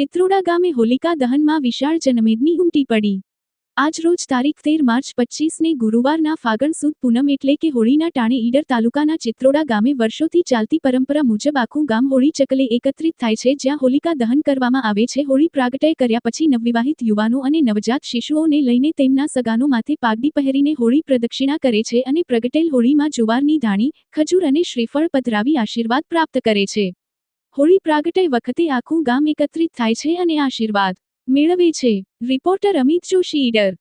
ચિત્રોડા ગામે હોલિકા દહનમાં વિશાળ જનમેદની ઉમટી પડી. આજરોજ તારીખ તેર માર્ચ પચ્ચીસને ગુરુવારના ફાગણ સુદ પૂનમ એટલે કે હોળીના ટાણે ઈડર તાલુકાના ચિત્રોડા ગામે વર્ષોથી ચાલતી પરંપરા મુજબ આખું ગામ હોળી ચકલે એકત્રિત થાય છે જ્યાં હોલિકા દહન કરવામાં આવે છે. હોળી પ્રાગટય કર્યા પછી નવવિવાહિત યુવાનો અને નવજાત શિશુઓને લઈને તેમના સગાનો માથે પાગડી પહેરીને હોળી પ્રદક્ષિણા કરે છે અને પ્રગટેલ હોળીમાં જુવારની ધાણી, ખજૂર અને શ્રીફળ પધરાવી આશીર્વાદ પ્રાપ્ત કરે છે. હોળી પ્રાગટય વખતે આખું ગામ એકત્રિત થાય છે અને આશીર્વાદ મેળવે છે. રિપોર્ટર અમિત જોશી ઈડર